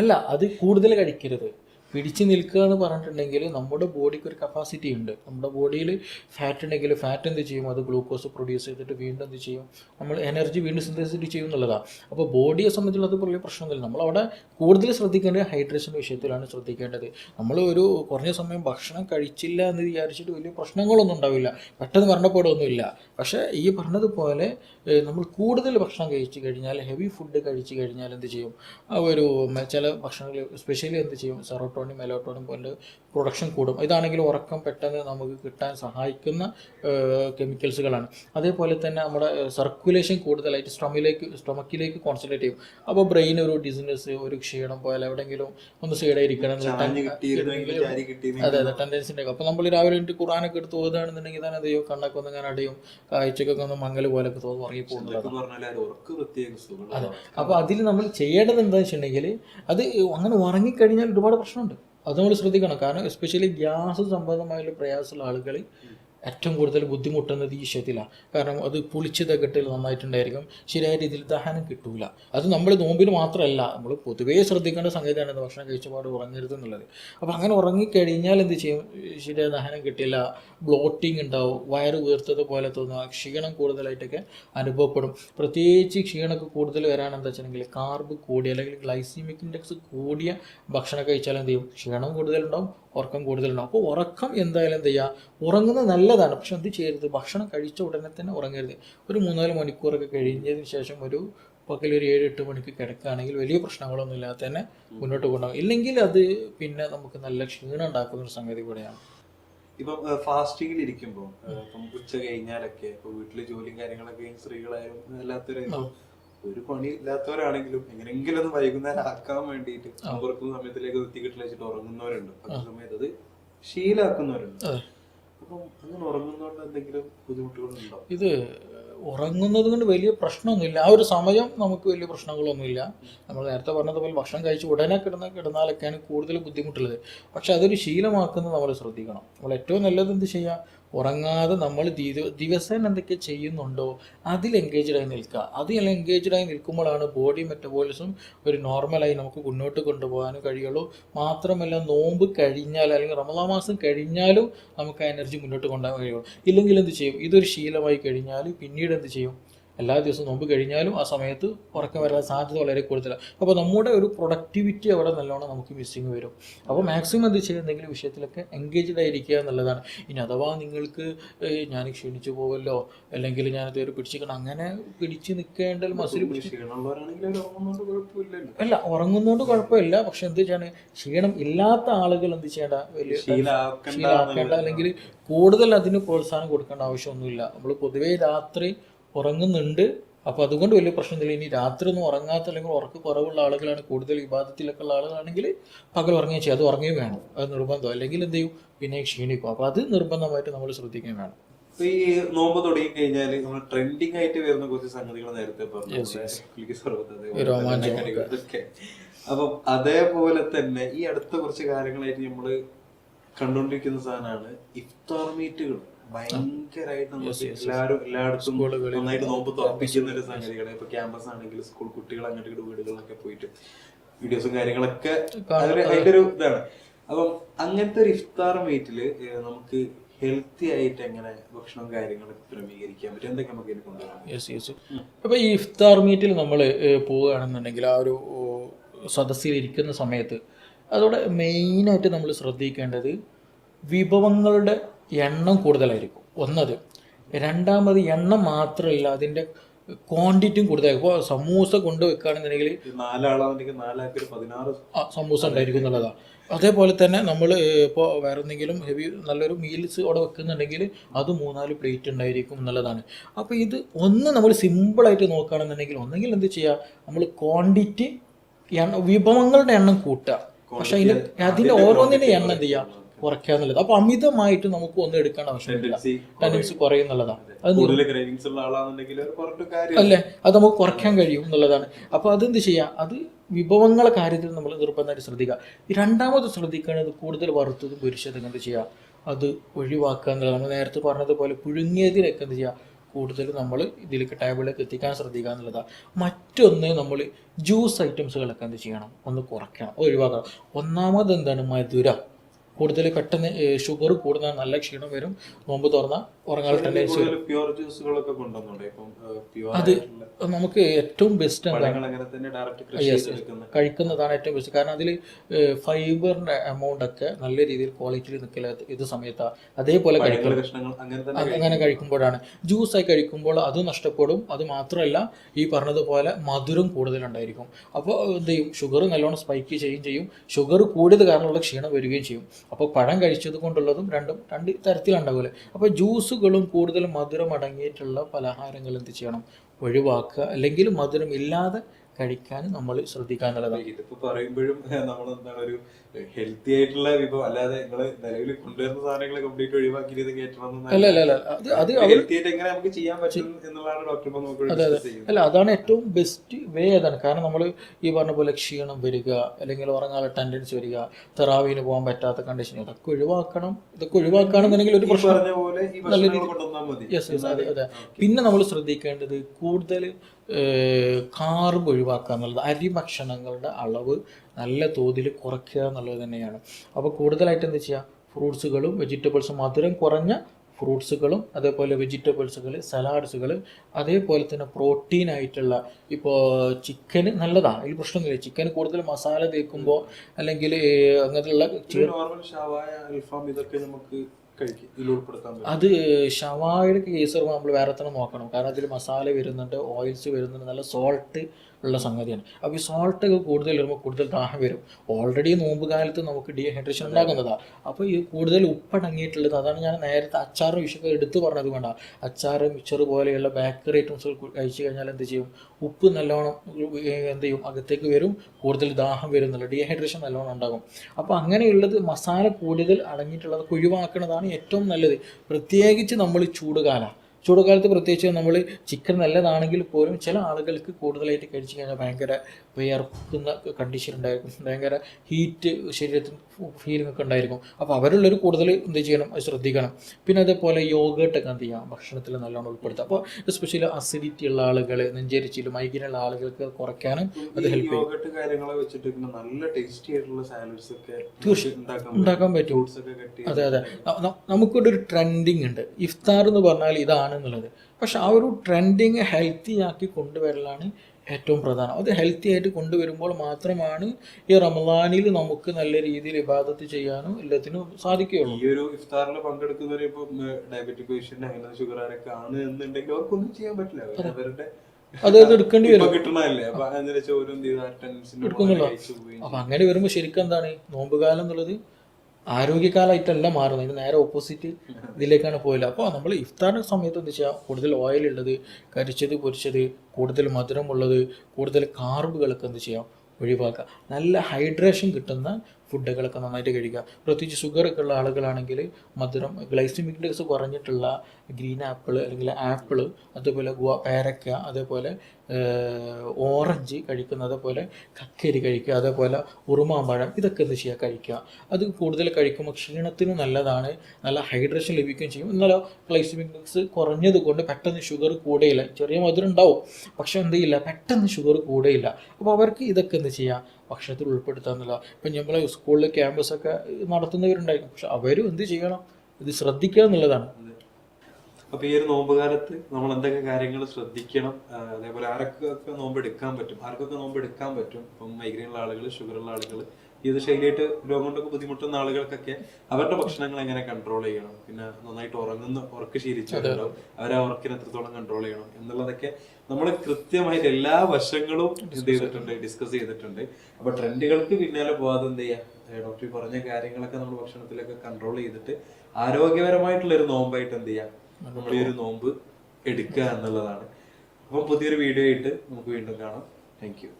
Speaker 2: അല്ല അത് കൂടുതൽ കഴിക്കരുത്. പിടിച്ച് നിൽക്കുക എന്ന് പറഞ്ഞിട്ടുണ്ടെങ്കിൽ നമ്മുടെ ബോഡിക്ക് ഒരു കപ്പാസിറ്റി ഉണ്ട്. നമ്മുടെ ബോഡിയിൽ ഫാറ്റ് ഉണ്ടെങ്കിൽ ഫാറ്റ് എന്ത് ചെയ്യും? അത് ഗ്ലൂക്കോസ് പ്രൊഡ്യൂസ് ചെയ്തിട്ട് വീണ്ടും എന്ത് ചെയ്യും? നമ്മൾ എനർജി വീണ്ടും സിന്തസിറ്റി ചെയ്യും എന്നുള്ളതാണ് അപ്പോൾ ബോഡിയെ സംബന്ധിച്ചുള്ള അത് വലിയ പ്രശ്നമൊന്നുമില്ല. നമ്മളവിടെ കൂടുതൽ ശ്രദ്ധിക്കേണ്ടത് ഹൈഡ്രേഷൻ വിഷയത്തിലാണ് ശ്രദ്ധിക്കേണ്ടത്. നമ്മൾ ഒരു കുറഞ്ഞ സമയം ഭക്ഷണം കഴിച്ചില്ല എന്ന് വിചാരിച്ചിട്ട് വലിയ പ്രശ്നങ്ങളൊന്നും ഉണ്ടാവില്ല. പെട്ടെന്ന് മരണപ്പെടുകയൊന്നുമില്ല പക്ഷേ ഈ പറഞ്ഞതുപോലെ നമ്മൾ കൂടുതൽ ഭക്ഷണം കഴിച്ചു കഴിഞ്ഞാൽ ഹെവി ഫുഡ് കഴിച്ചു കഴിഞ്ഞാൽ എന്ത് ചെയ്യും? ഒരു ചില ഭക്ഷണങ്ങൾ സ്പെഷ്യലി എന്ത് ചെയ്യും? സെറോട്ടോണിൻ മെലോട്ടോണിൻ പോലെ പ്രൊഡക്ഷൻ കൂടും. ഇതാണെങ്കിൽ ഉറക്കം പെട്ടെന്ന് നമുക്ക് കിട്ടാൻ സഹായിക്കുന്ന കെമിക്കൽസുകളാണ് അതേപോലെ തന്നെ നമ്മുടെ സർക്കുലേഷൻ കൂടുതലായിട്ട് സ്റ്റൊമിലേക്ക് സ്റ്റൊമക്കിലേക്ക് കോൺസെൻട്രേറ്റ് ചെയ്യും. അപ്പോൾ ബ്രെയിൻ ഒരു ഡിസിനസ് ഒരു ക്ഷീണം പോലെ എവിടെയെങ്കിലും ഒന്ന് സൈഡായിരിക്കണം അതെ അതെ ടെൻഡൻസി ഉണ്ടാകും. അപ്പോൾ നമ്മൾ രാവിലെ എനിക്ക് ഖുറാനൊക്കെ എടുത്ത് ഓതുകയാണെന്നുണ്ടെങ്കിൽ തന്നെ ചെയ്യും കണ്ണൊക്കെ ഒന്ന് ഇങ്ങനെ അടയും കാഴ്ചക്കൊക്കെ ഒന്ന് മങ്ങൽ പോലൊക്കെ തോന്നും ഉറങ്ങി പോകുന്നത്
Speaker 1: അതെ.
Speaker 2: അപ്പോൾ അതിൽ നമ്മൾ ചെയ്യേണ്ടത് എന്താണെന്ന് വെച്ചിട്ടുണ്ടെങ്കിൽ അത് അങ്ങനെ ഉറങ്ങിക്കഴിഞ്ഞാൽ ഒരുപാട് പ്രശ്നമുണ്ട്. അത് നമ്മൾ ശ്രദ്ധിക്കണം. കാരണം എസ്പെഷ്യലി ഗ്യാസ് സംബന്ധമായുള്ള പ്രയാസമുള്ള ആളുകൾ ഏറ്റവും കൂടുതൽ ബുദ്ധിമുട്ടുന്നത് ഈ വിഷയത്തിലാണ്. കാരണം അത് പുളിച്ച് തകട്ടിൽ നന്നായിട്ടുണ്ടായിരിക്കും. ശരിയായ രീതിയിൽ ദഹനം കിട്ടൂല. അത് നമ്മൾ നോമ്പിന് മാത്രമല്ല നമ്മൾ പൊതുവേ ശ്രദ്ധിക്കേണ്ട സംഗതിയാണ് ഭക്ഷണം കഴിച്ചപാട് ഉറങ്ങരുത് എന്നുള്ളത്. അപ്പോൾ അങ്ങനെ ഉറങ്ങിക്കഴിഞ്ഞാൽ എന്ത് ചെയ്യും? ശരിയായ ദഹനം കിട്ടില്ല ബ്ലോട്ടിങ് ഉണ്ടാവും വയറ് വീർത്തത് പോലെ തോന്നുക ക്ഷീണം കൂടുതലായിട്ടൊക്കെ അനുഭവപ്പെടും. പ്രത്യേകിച്ച് ക്ഷീണമൊക്കെ കൂടുതൽ വരാണെന്ന് വെച്ചിട്ടുണ്ടെങ്കിൽ കാർബ് കൂടിയ അല്ലെങ്കിൽ ഗ്ലൈസീമിക് ഇൻഡെക്സ് കൂടിയ ഭക്ഷണം കഴിച്ചാൽ എന്ത് ചെയ്യും? ക്ഷീണം കൂടുതലുണ്ടാവും ഉറക്കം കൂടുതലുണ്ടാവും. അപ്പോൾ ഉറക്കം എന്തായാലും എന്ത് ചെയ്യുക ഉറങ്ങുന്നത് നല്ലതാണ്. പക്ഷെ എന്ത് ചെയ്യരുത്? ഭക്ഷണം കഴിച്ച ഉടനെ തന്നെ ഉറങ്ങരുത്. ഒരു മൂന്നാൽ മണിക്കൂറൊക്കെ കഴിഞ്ഞതിന് ശേഷം ഒരു പകൽ ഒരു ഏഴ് എട്ട് മണിക്ക് കിടക്കുകയാണെങ്കിൽ വലിയ പ്രശ്നങ്ങളൊന്നും ഇല്ലാതെ തന്നെ മുന്നോട്ട് കൊണ്ടുപോകും ഇല്ലെങ്കിൽ അത് പിന്നെ നമുക്ക് നല്ല ക്ഷീണം ഉണ്ടാക്കുന്ന ഒരു സംഗതി കൂടെയാണ്.
Speaker 1: ഇപ്പം ഫാസ്റ്റിംഗിൽ ഇരിക്കുമ്പോൾ ഇപ്പം ഉച്ച കഴിഞ്ഞാലൊക്കെ ഇപ്പൊ വീട്ടിൽ ജോലിയും കാര്യങ്ങളൊക്കെ സ്ത്രീകളായാലും അല്ലാത്തവരായാലും ഒരു പണി ഇല്ലാത്തവരാണെങ്കിലും എങ്ങനെയെങ്കിലും ഒന്ന് വൈകുന്നേരം ആക്കാൻ വേണ്ടിയിട്ട് അവർക്കും സമയത്തിലേക്ക് എത്തിക്കിട്ടില്ല വെച്ചിട്ട് ഉറങ്ങുന്നവരുണ്ട്. അതേ സമയത്ത് അത് ശീലാക്കുന്നവരുണ്ട്.
Speaker 2: ഇത് ഉറങ്ങുന്നത് കൊണ്ട് വലിയ പ്രശ്നമൊന്നുമില്ല. ആ ഒരു സമയം നമുക്ക് വലിയ പ്രശ്നങ്ങളൊന്നുമില്ല. നമ്മൾ നേരത്തെ പറഞ്ഞതുപോലെ ഭക്ഷണം കഴിച്ച് ഉടനെ കിടന്ന കിടന്നാലൊക്കെയാണ് കൂടുതൽ ബുദ്ധിമുട്ടുള്ളത്. പക്ഷെ അതൊരു ശീലമാക്കുന്നത് നമ്മൾ ശ്രദ്ധിക്കണം. നമ്മൾ ഏറ്റവും നല്ലത് എന്ത് ചെയ്യുക? ഉറങ്ങാതെ നമ്മൾ ദിവസം എന്തൊക്കെ ചെയ്യുന്നുണ്ടോ അതിൽ എൻഗേജ്ഡ് ആയി നിൽക്കുക. അതിൽ എൻഗേജ്ഡ് ആയി നിൽക്കുമ്പോഴാണ് ബോഡി മെറ്റബോളിസം ഒരു നോർമലായി നമുക്ക് മുന്നോട്ട് കൊണ്ടുപോകാൻ കഴിയുള്ളൂ. മാത്രമല്ല നോമ്പ് കഴിഞ്ഞാൽ അല്ലെങ്കിൽ റമദാ മാസം കഴിഞ്ഞാലും നമുക്ക് ആ എനർജി മുന്നോട്ട് കൊണ്ടുപോകാൻ കഴിയുള്ളൂ. ഇല്ലെങ്കിൽ എന്ത് ചെയ്യും? ഇതൊരു ശീലമായി കഴിഞ്ഞാൽ പിന്നീട് എന്ത് ചെയ്യും? എല്ലാ ദിവസവും നോമ്പ് കഴിഞ്ഞാലും ആ സമയത്ത് ഉറക്കം വരാൻ സാധ്യത വളരെ കൂടുതലാണ് അപ്പോൾ നമ്മുടെ ഒരു പ്രൊഡക്ടിവിറ്റി അവിടെ നല്ലോണം നമുക്ക് മിസ്സിങ് വരും. അപ്പോൾ മാക്സിമം എന്ത് ചെയ്യുക? എന്തെങ്കിലും വിഷയത്തിലൊക്കെ എൻഗേജ്ഡ് ആയിരിക്കുക എന്നുള്ളതാണ്. ഇനി അഥവാ നിങ്ങൾക്ക് ഞാൻ ക്ഷീണിച്ചു പോവല്ലോ അല്ലെങ്കിൽ ഞാൻ ഒരു പിടിച്ചിരിക്കണം അങ്ങനെ പിടിച്ച് നിൽക്കേണ്ട മസിൽ അല്ല ഉറങ്ങുന്നതുകൊണ്ട് കുഴപ്പമില്ല. പക്ഷെ എന്ത് ചെയ്യാണ്? ക്ഷീണം ഇല്ലാത്ത ആളുകൾ എന്ത് ചെയ്യേണ്ട? വലിയ
Speaker 1: ശീലാക്കണ്ട
Speaker 2: അല്ലെങ്കിൽ കൂടുതൽ അതിന് പ്രോത്സാഹനം കൊടുക്കേണ്ട ആവശ്യമൊന്നുമില്ല. നമ്മൾ പൊതുവേ രാത്രി ഉറങ്ങുന്നുണ്ട്. അപ്പോൾ അതുകൊണ്ട് വലിയ പ്രശ്നമില്ല. ഇനി രാത്രി ഒന്നും ഉറങ്ങാത്ത അല്ലെങ്കിൽ ഉറക്ക് കുറവുള്ള ആളുകളാണ് കൂടുതൽ വിവാദത്തിലൊക്കെ ഉള്ള ആളുകളാണെങ്കിൽ പകൽ ഉറങ്ങുകയും ചെയ്യും. അത് ഉറങ്ങുകയും വേണം. അത് നിർബന്ധം. അല്ലെങ്കിൽ എന്ത് ചെയ്യും? പിന്നെ ക്ഷീണിക്കും. അപ്പോൾ അത് നിർബന്ധമായിട്ട് നമ്മൾ ശ്രദ്ധിക്കുകയും വേണം.
Speaker 1: ഈ നോമ്പ് തുടങ്ങി കഴിഞ്ഞാൽ നമ്മൾ ട്രെൻഡിങ് ആയിട്ട് വരുന്ന കുറച്ച് സംഗതികൾ നേരത്തെ പറഞ്ഞു. അപ്പം അതേപോലെ തന്നെ ഈ അടുത്ത കുറച്ച് കാര്യങ്ങളായിട്ട് നമ്മൾ കണ്ടുകൊണ്ടിരിക്കുന്ന സാധനമാണ് ഇഫ്താർ മീറ്റുകൾ. ഭയങ്കരമായിട്ട് നമുക്ക് എല്ലാവരും എല്ലായിടത്തും നന്നായിട്ട് നോമ്പ് തുറപ്പിക്കുന്ന ഒരു സംഗതികൾ ഇപ്പൊ ക്യാമ്പസ് ആണെങ്കിൽ സ്കൂൾ കുട്ടികൾ അങ്ങോട്ട് ഇങ്ങോട്ട് വീടുകളിലൊക്കെ പോയിട്ട് വീഡിയോസും കാര്യങ്ങളൊക്കെ അതിന്റെ ഒരു ഇതാണ്. അപ്പം അങ്ങനത്തെ ഒരു ഇഫ്താർ മീറ്റിൽ നമുക്ക് ഹെൽത്തി ആയിട്ട് എങ്ങനെ ഭക്ഷണവും കാര്യങ്ങളൊക്കെ ക്രമീകരിക്കാൻ പറ്റും? എന്തൊക്കെ നമുക്ക് കൊണ്ടുവരാം
Speaker 2: യെസ് യെസ് അപ്പോൾ ഈ ഇഫ്താർ മീറ്റിൽ നമ്മൾ പോവുകയാണെന്നുണ്ടെങ്കിൽ ആ ഒരു സദസ്സിൽ ഇരിക്കുന്ന സമയത്ത് അതോടെ മെയിനായിട്ട് നമ്മൾ ശ്രദ്ധിക്കേണ്ടത് വിഭവങ്ങളുടെ എണ്ണം കൂടുതലായിരിക്കും. ഒന്നത്. രണ്ടാമത് എണ്ണം മാത്രമല്ല അതിന്റെ ക്വാണ്ടിറ്റിയും കൂടുതലായിരിക്കും. ഇപ്പോൾ സമൂസ കൊണ്ട് വെക്കുകയാണെന്നുണ്ടെങ്കിൽ സമൂസ ഉണ്ടായിരിക്കും എന്നുള്ളതാണ് അതേപോലെ തന്നെ നമ്മൾ ഇപ്പോൾ വേറെ എന്തെങ്കിലും ഹെവി നല്ലൊരു മീൽസ് അവിടെ വെക്കുന്നുണ്ടെങ്കിൽ അത് മൂന്നാൽ പ്ലേറ്റ് ഉണ്ടായിരിക്കും എന്നുള്ളതാണ്. അപ്പോൾ ഇത് ഒന്ന് നമ്മൾ സിമ്പിളായിട്ട് നോക്കുകയാണെന്നുണ്ടെങ്കിൽ ഒന്നെങ്കിൽ എന്ത് ചെയ്യുക നമ്മൾ ക്വാണ്ടിറ്റി എണ്ണ വിഭവങ്ങളുടെ എണ്ണം കൂട്ടുക. പക്ഷെ അതിന്റെ അതിന്റെ ഓരോന്നിന്റെ എണ്ണം എന്ത് ചെയ്യുക കുറയ്ക്കുക എന്നുള്ളത് അപ്പൊ അമിതമായിട്ട് നമുക്ക് ഒന്നും എടുക്കേണ്ട ആവശ്യമില്ല.
Speaker 1: ടെൻഡൻസി
Speaker 2: കുറയുന്നുള്ളതാണ്. അല്ലെ? അത് നമുക്ക് കുറയ്ക്കാൻ കഴിയും എന്നുള്ളതാണ്. അപ്പൊ അതെന്ത് ചെയ്യുക അത് വിഭവങ്ങളെ കാര്യത്തിൽ നമ്മൾ നിർബന്ധമായിട്ട് ശ്രദ്ധിക്കുക. രണ്ടാമത് ശ്രദ്ധിക്കേണ്ടത് കൂടുതൽ വറുത്തതും പൊരിച്ചതും എന്ത് ചെയ്യുക അത് ഒഴിവാക്കുക എന്നുള്ളത് നമ്മൾ നേരത്തെ പറഞ്ഞതുപോലെ പുഴുങ്ങിയതിലൊക്കെ എന്ത് ചെയ്യുക കൂടുതൽ നമ്മൾ ഇതിലേക്ക് ടേബിളിലേക്ക് എത്തിക്കാൻ ശ്രദ്ധിക്കുക എന്നുള്ളതാണ്. മറ്റൊന്ന് നമ്മൾ ജ്യൂസ് ഐറ്റംസുകളൊക്കെ എന്ത് ചെയ്യണം? ഒന്ന് കുറയ്ക്കണം. ഒഴിവാക്കണം. ഒന്നാമത് എന്താണ്? മധുരം. കൂടുതൽ പെട്ടെന്ന് ഷുഗർ കൂടുന്ന നല്ല ക്ഷീണം വരും. നോമ്പ് തുറന്നാൽ ഉറങ്ങാൻ ടെൻഡൻസി വരും. അത് നമുക്ക് ഏറ്റവും ബെസ്റ്റ് കഴിക്കുന്നതാണ് ഏറ്റവും ബെസ്റ്റ് കാരണം അതിൽ ഫൈബറിന്റെ എമൗണ്ട് ഒക്കെ നല്ല രീതിയിൽ ക്വാളിറ്റിയിൽ നിൽക്കില്ല ഇത് സമയത്താണ് അതേപോലെ
Speaker 1: അങ്ങനെ
Speaker 2: കഴിക്കുമ്പോഴാണ്. ജ്യൂസായി കഴിക്കുമ്പോൾ അത് നഷ്ടപ്പെടും. അത് മാത്രമല്ല ഈ പറഞ്ഞതുപോലെ മധുരം കൂടുതലുണ്ടായിരിക്കും. അപ്പോൾ എന്ത് ചെയ്യും? ഷുഗർ നല്ലോണം സ്പൈക്ക് ചെയ്യുകയും ചെയ്യും. ഷുഗർ കൂടിയത് കാരണമുള്ള ക്ഷീണം വരികയും ചെയ്യും. അപ്പോൾ പഴം കഴിച്ചത് കൊണ്ടുള്ളതും രണ്ടും രണ്ട് തരത്തിലുണ്ടാവില്ല? അപ്പോൾ ജ്യൂസുകളും കൂടുതൽ മധുരം അടങ്ങിയിട്ടുള്ള പലഹാരങ്ങൾ എന്ത് ചെയ്യണം? ഒഴിവാക്കുക. അല്ലെങ്കിൽ മധുരം ഇല്ലാതെ കഴിക്കാൻ നമ്മൾ ശ്രദ്ധിക്കുക എന്നുള്ളതാണ്.
Speaker 1: ഇതിപ്പോ പറയുമ്പോഴും നമ്മൾ എന്താണ് ഒരു ഹെൽത്തി ആയിട്ടുള്ള വിഭവം അല്ലാതെ നിങ്ങൾ നിലവിൽ കൊണ്ടുവരുന്ന സാധനങ്ങൾ കംപ്ലീറ്റ് ഒഴിവാക്കി ഇത് കയറ്റണം
Speaker 2: അല്ല അല്ല. അത് അത്
Speaker 1: എങ്ങനെ നമുക്ക് ചെയ്യാൻ പറ്റും എന്നുള്ളതാണ് ഡോക്ടർ നമുക്ക്
Speaker 2: അല്ല അതാണ് ഏറ്റവും ബെസ്റ്റ് വേ അതാണ്. കാരണം നമ്മൾ ഈ പറഞ്ഞ പോലെ ക്ഷീണം വരിക അല്ലെങ്കിൽ ഉറങ്ങാനുള്ള ടെൻഡൻസ് വരിക തെറാവിന് പോകാൻ പറ്റാത്ത കണ്ടീഷൻ ഇതൊക്കെ ഒഴിവാക്കണം. ഇതൊക്കെ ഒഴിവാക്കുകയാണെന്നുണ്ടെങ്കിൽ ഒരു പ്രശ്നം
Speaker 1: കൊണ്ടുവന്നാൽ മതി.
Speaker 2: യെസ് യെസ് അതെ അതെ. പിന്നെ നമ്മൾ ശ്രദ്ധിക്കേണ്ടത് കൂടുതൽ കാർബ് ഒഴിവാക്കുക എന്നുള്ളത് അരി ഭക്ഷണങ്ങളുടെ അളവ് നല്ല തോതിൽ കുറയ്ക്കുക എന്നുള്ളത് തന്നെയാണ്. അപ്പോൾ കൂടുതലായിട്ട് എന്താ ചെയ്യുക? ഫ്രൂട്ട്സുകളും വെജിറ്റബിൾസും മധുരം കുറഞ്ഞ ഫ്രൂട്ട്സുകളും അതേപോലെ വെജിറ്റബിൾസുകൾ സലാഡ്സുകൾ അതേപോലെ തന്നെ പ്രോട്ടീൻ ആയിട്ടുള്ള ഇപ്പോൾ ചിക്കൻ നല്ലതാണ്. അതിൽ പ്രശ്നമൊന്നുമില്ല. ചിക്കൻ കൂടുതൽ മസാല തേക്കുമ്പോൾ അല്ലെങ്കിൽ അങ്ങനെയുള്ള
Speaker 1: ഇതൊക്കെ നമുക്ക്
Speaker 2: അത് ഷവായുടെ കേസ് നമ്മൾ വേറെ തന്നെ നോക്കണം. കാരണം അതിൽ മസാല വരുന്നുണ്ട് ഓയിൽസ് വരുന്നുണ്ട് നല്ല സോൾട്ട് ഉള്ള സംഗതിയാണ്. അപ്പോൾ ഈ സോൾട്ട് ഒക്കെ കൂടുതൽ വരുമ്പോൾ കൂടുതൽ ദാഹം വരും. ഓൾറെഡി നോമ്പ് കാലത്ത് നമുക്ക് ഡീഹൈഡ്രേഷൻ ഉണ്ടാകുന്നതാണ് അപ്പോൾ ഈ കൂടുതൽ ഉപ്പടങ്ങിയിട്ടുള്ളത് അതാണ് ഞാൻ നേരത്തെ അച്ചാർ വിഷയൊക്കെ എടുത്തു പറഞ്ഞത് കൊണ്ടാ. അച്ചാർ മിച്ചർ പോലെയുള്ള ബേക്കറി ഐറ്റംസ് കഴിച്ചു കഴിഞ്ഞാൽ എന്ത് ചെയ്യും? ഉപ്പ് നല്ലോണം എന്ത് ചെയ്യും? അകത്തേക്ക് വരും കൂടുതൽ ദാഹം വരുന്നില്ല ഡീഹൈഡ്രേഷൻ നല്ലോണം ഉണ്ടാകും. അപ്പോൾ അങ്ങനെയുള്ളത് മസാല കൂടുതൽ അടങ്ങിയിട്ടുള്ളത് ഒഴിവാക്കുന്നതാണ് ഏറ്റവും നല്ലത്. പ്രത്യേകിച്ച് നമ്മൾ ചൂടുകാലം. ചൂടുകാലത്ത് പ്രത്യേകിച്ച് നമ്മൾ ചിക്കൻ നല്ലതാണെങ്കിൽ പോലും ചില ആളുകൾക്ക് കൂടുതലായിട്ട് കഴിച്ചു കഴിഞ്ഞാൽ ഭയങ്കര വിയർക്കുന്ന കണ്ടീഷൻ ഉണ്ടായിരിക്കും. ഭയങ്കര ഹീറ്റ് ശരീരത്തിന് ഫീലിംഗ് ഒക്കെ ഉണ്ടായിരിക്കും. അപ്പോൾ അവരുള്ളൊരു കൂടുതൽ എന്ത് ചെയ്യണം? അത് ശ്രദ്ധിക്കണം. പിന്നെ അതേപോലെ യോഗട്ടൊക്കെ എന്ത് ചെയ്യാം? ഭക്ഷണത്തിൽ നല്ലോണം ഉൾപ്പെടുത്തുക അപ്പോൾ എസ്പെഷ്യലി അസിഡിറ്റി ഉള്ള ആളുകൾ നെഞ്ചരിച്ചിൽ മൈഗ്രനുള്ള ആളുകൾക്ക് കുറയ്ക്കാനും അത് ഹെൽപ്പ് ചെയ്യും.
Speaker 1: കാര്യങ്ങളെ വെച്ചിട്ട് പിന്നെ നല്ല ടേസ്റ്റി ആയിട്ടുള്ള സാലഡ്സ് ഒക്കെ ഉണ്ടാക്കാൻ
Speaker 2: ഉണ്ടാക്കാൻ പറ്റും. അതെ അതെ. നമുക്കിവിടെ ഒരു ട്രെൻഡിങ് ഉണ്ട്. ഇഫ്താർ എന്ന് പറഞ്ഞാൽ ഇതാണെന്നുള്ളത് പക്ഷെ ആ ഒരു ട്രെൻഡിങ് ഹെൽത്തി ആക്കി കൊണ്ടുവരലാണ് ഏറ്റവും പ്രധാനം. അത് ഹെൽത്തി ആയിട്ട് കൊണ്ടുവരുമ്പോൾ മാത്രമാണ് ഈ റമദാനിൽ നമുക്ക് നല്ല രീതിയിൽ ഇബാദത്ത് ചെയ്യാനും എല്ലാത്തിനും സാധിക്കുകയുള്ളൂ.
Speaker 1: ഈ ഒരു ഇഫ്താറിൽ പങ്കെടുക്കുന്നവർ ഇപ്പോൾ ഡയബറ്റിക് പേഷ്യന്റ് അങ്ങനെ ഷുഗർ ആരൊക്കെ ആണ് എന്നുണ്ടെങ്കിൽ അവർക്കൊന്നും ചെയ്യാൻ പറ്റില്ല. അവർ അവരുടെ
Speaker 2: എടുക്കേണ്ടി വരും.
Speaker 1: അപ്പം
Speaker 2: അങ്ങനെ വരുമ്പോൾ ശരിക്കും എന്താണ്? നോമ്പുകാലം എന്നുള്ളത് ആരോഗ്യകാലമായിട്ടല്ല മാറുന്നത്. ഇത് നേരെ ഓപ്പോസിറ്റ് ഇതിലേക്കാണ് പോയില്ല അപ്പോൾ നമ്മൾ ഇഫ്താറിന്റെ സമയത്ത് എന്താ ചെയ്യുക കൂടുതൽ ഓയിൽ ഉള്ളത് കരിച്ചത് പൊരിച്ചത് കൂടുതൽ മധുരമുള്ളത് കൂടുതൽ കാർബുകളൊക്കെ എന്ത് ചെയ്യാം? ഒഴിവാക്കുക. നല്ല ഹൈഡ്രേഷൻ കിട്ടുന്ന ഫുഡുകളൊക്കെ നന്നായിട്ട് കഴിക്കുക. പ്രത്യേകിച്ച് ഷുഗർ ഒക്കെ ഉള്ള ആളുകളാണെങ്കിൽ മധുരം ഗ്ലൈസിമിക് ഇൻഡെക്സ് കുറഞ്ഞിട്ടുള്ള ഗ്രീൻ ആപ്പിൾ അല്ലെങ്കിൽ ആപ്പിൾ അതുപോലെ ഗുവ പേരക്ക അതേപോലെ ഓറഞ്ച് കഴിക്കുന്നത് അതേപോലെ കക്കരി കഴിക്കുക അതേപോലെ ഉറുമാമ്പഴം ഇതൊക്കെ എന്ത് ചെയ്യുക? കഴിക്കുക. അത് കൂടുതൽ കഴിക്കുമ്പോൾ ക്ഷീണത്തിന് നല്ലതാണ്. നല്ല ഹൈഡ്രേഷൻ ലഭിക്കുകയും ചെയ്യും. എന്നാലോ ഗ്ലൈസിമിക് ഇൻഡെക്സ് കുറഞ്ഞത് കൊണ്ട് പെട്ടെന്ന് ഷുഗർ കൂടെയില്ല. ചെറിയ മധുരം ഉണ്ടാവും. പക്ഷെ എന്ത് ചെയ്യില്ല? പെട്ടെന്ന് ഷുഗർ കൂടെയില്ല. അപ്പോൾ അവർക്ക് ഇതൊക്കെ എന്ത് ചെയ്യുക? ഭക്ഷണത്തിൽ ഉൾപ്പെടുത്തുക എന്നുള്ള ഇപ്പം നമ്മൾ സ്കൂളിൽ ക്യാമ്പസൊക്കെ നടത്തുന്നവരുണ്ടായിരിക്കും പക്ഷെ അവരും എന്ത് ചെയ്യണം? ഇത് ശ്രദ്ധിക്കുക എന്നുള്ളതാണ്.
Speaker 1: അപ്പൊ ഈ ഒരു നോമ്പ് കാലത്ത് നമ്മൾ എന്തൊക്കെ കാര്യങ്ങൾ ശ്രദ്ധിക്കണം? അതേപോലെ ആരൊക്കെ നോമ്പ് എടുക്കാൻ പറ്റും? ആർക്കൊക്കെ നോമ്പ് എടുക്കാൻ പറ്റും? ഇപ്പം മൈഗ്രെയിനുള്ള ആളുകൾ ഷുഗറുള്ള ആളുകൾ ഇത് ശൈലിയായിട്ട് രോഗം കൊണ്ടൊക്കെ ബുദ്ധിമുട്ടുന്ന ആളുകൾക്കൊക്കെ അവരുടെ ഭക്ഷണങ്ങൾ എങ്ങനെ കൺട്രോൾ ചെയ്യണം? പിന്നെ നന്നായിട്ട് ഉറങ്ങുന്ന ഉറക്ക് ശീലിച്ചിട്ടുണ്ടാവും അവരെ ഉറക്കിനെ എത്രത്തോളം കൺട്രോൾ ചെയ്യണം എന്നുള്ളതൊക്കെ നമ്മൾ കൃത്യമായിട്ട് എല്ലാ വശങ്ങളും എന്ത് ചെയ്തിട്ടുണ്ട് ഡിസ്കസ് ചെയ്തിട്ടുണ്ട്. അപ്പൊ ട്രെൻഡുകൾക്ക് പിന്നാലെ പോകാതെ എന്ത് ചെയ്യാം? ഡോക്ടർ പറഞ്ഞ കാര്യങ്ങളൊക്കെ നമ്മൾ ഭക്ഷണത്തിലൊക്കെ കൺട്രോൾ ചെയ്തിട്ട് ആരോഗ്യപരമായിട്ടുള്ള ഒരു നോമ്പായിട്ട് എന്ത് ചെയ്യാം? നമ്മൾ ഈ ഒരു നോമ്പ് എടുക്കുക എന്നുള്ളതാണ്. അപ്പം പുതിയൊരു വീഡിയോ ആയിട്ട് നമുക്ക് വീണ്ടും കാണാം. Thank you